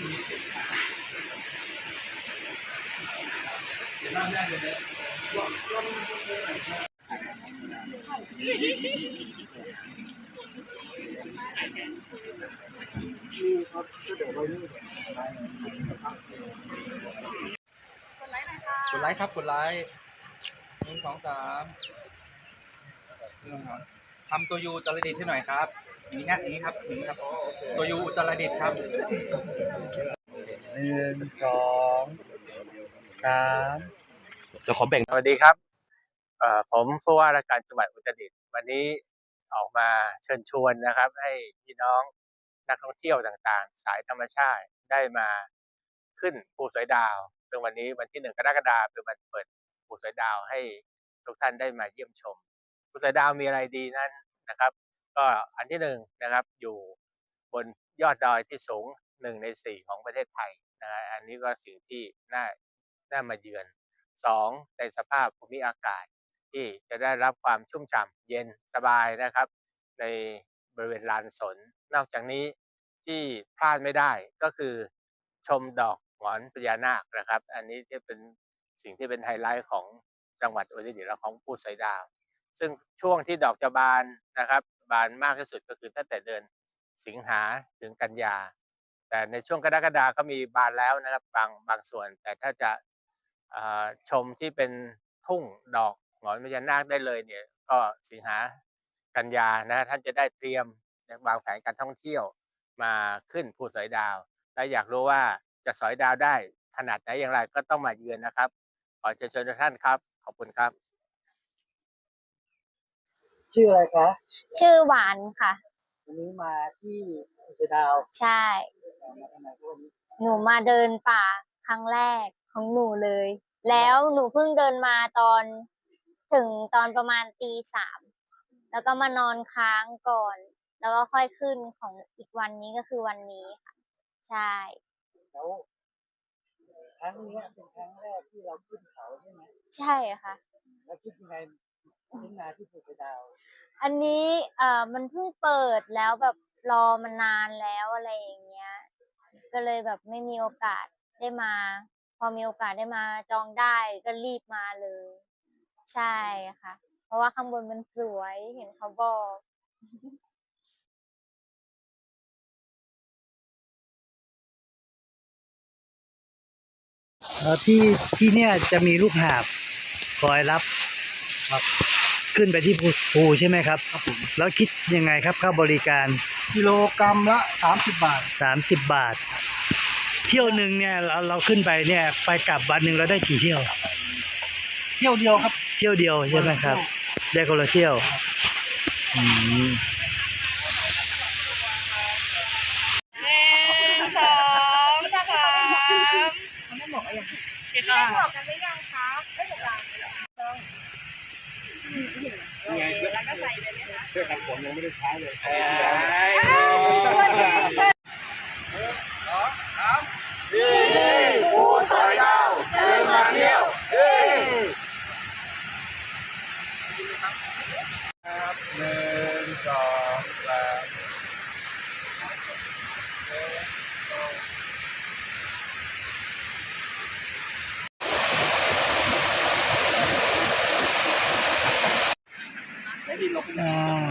กดไลค์ครับกดไลค์หนึ่งสองสามหนึ่งสอง ทำตัวยูอุตรดิตถ์ให้หน่อยครับอย่างนี้นะอย่างนี้ครับอย่างนี้ครับ ตัวยูอุตรดิตถ์ครับหนึ่งสองสามจะขอแบ่งสวัสดีครับเอ่อผมผู้ว่าราชการจังหวัดอุตรดิตถ์วันนี้ออกมาเชิญชวนนะครับ ให้พี่น้องนักท่องเที่ยวต่างๆ สายธรรมชาติได้มาขึ้นภูสอยดาวซึ่งวันนี้วันที่หนึ่งกรกฎาคมเป็นวันเปิดภูสอยดาวให้ทุกท่านได้มาเยี่ยมชม ภูสยดาวมีอะไรดีนั้นนะครับ ก็อันที่หนึ่งนะครับอยู่บนยอดดอยที่สูงหนึ่งในสี่ของประเทศไทยนะอันนี้ก็สิ่งที่น่าน่ามาเยือนสองในสภาพภูมิอากาศที่จะได้รับความชุ่มฉ่ำเย็นสบายนะครับ ในบริเวณลานสน นอกจากนี้ที่พลาดไม่ได้ก็คือชมดอกหงอนพญานาคนะครับ อันนี้จะเป็นสิ่งที่เป็นไฮไลท์ของจังหวัดอุตรดิตถ์และของภูสอยดาว ซึ่งช่วงที่ดอกจะบานนะครับ บานมากที่สุดก็คือตั้งแต่เดือนสิงหาถึงกันยา แต่ในช่วงกรกฎาก็มีบานแล้วนะครับบางบางส่วน แต่ถ้าจะาชมที่เป็นทุ่งดอกหงอนพญานาคได้เลยเนี่ย ก็สิงหากันยานะท่านจะได้เตรียมวางแผนการท่องเที่ยวมาขึ้นภูสอยดาว และอยากรู้ว่าจะสอยดาวได้ขนาดไหนอย่างไรก็ต้องมาเยือนนะครับ ขอเชิญชวนทุกท่านครับ ขอบคุณครับ ชื่ออะไรคะ ชื่อหวานค่ะ วันนี้มาที่อุตดาวใช่ มาทำไมพวกนี้หนูมาเดินป่าครั้งแรกของหนูเลย แล้วหนูเพิ่งเดินมาตอนถึงตอนประมาณตีสามแล้วก็มานอนค้างก่อน แล้วก็ค่อยขึ้นของอีกวันนี้ก็คือวันนี้ค่ะ ใช่ แล้วครั้งเนี้ยเป็นครั้งแรกที่เราขึ้นเขาใช่ไหมใช่ค่ะ แล้วคิดยังไง ขึ้นมาที่อุตดาวอันนี้เอ่อมันเพิ่งเปิดแล้วแบบรอมานานแล้วอะไรอย่างเงี้ย ก็เลยแบบไม่มีโอกาสได้มา พอมีโอกาสได้มาจองได้ก็รีบมาเลย ใช่ค่ะ เพราะว่าข้างบนมันสวยเห็นเขาบอกเอ่อที่ที่เนี่ยจะมีลูกหาบคอยรับ ครับขึ้นไปที่ภูภูใช่ไหมครับ ครับผมแล้วคิดยังไงครับค่าบริการ กิโลกรัมละสามสิบบาทสามสิบบาท เที่ยวหนึ่งเนี่ยเราเราขึ้นไปเนี่ยไปกลับวันหนึ่งเราได้กี่เที่ยว เที่ยวเดียวครับเที่ยวเดียวใช่ไหมครับ ได้คนละเที่ยวอืมหนึ่งสองสามไม่บอกอะไรค่ะบอกกันหรือยังคะไม่บอกกัน แล้วก็ใส่เลยไหมคะเสื้อกันฝนยังไม่ได้ใช้เลยหนึ่งสองสาม อ่า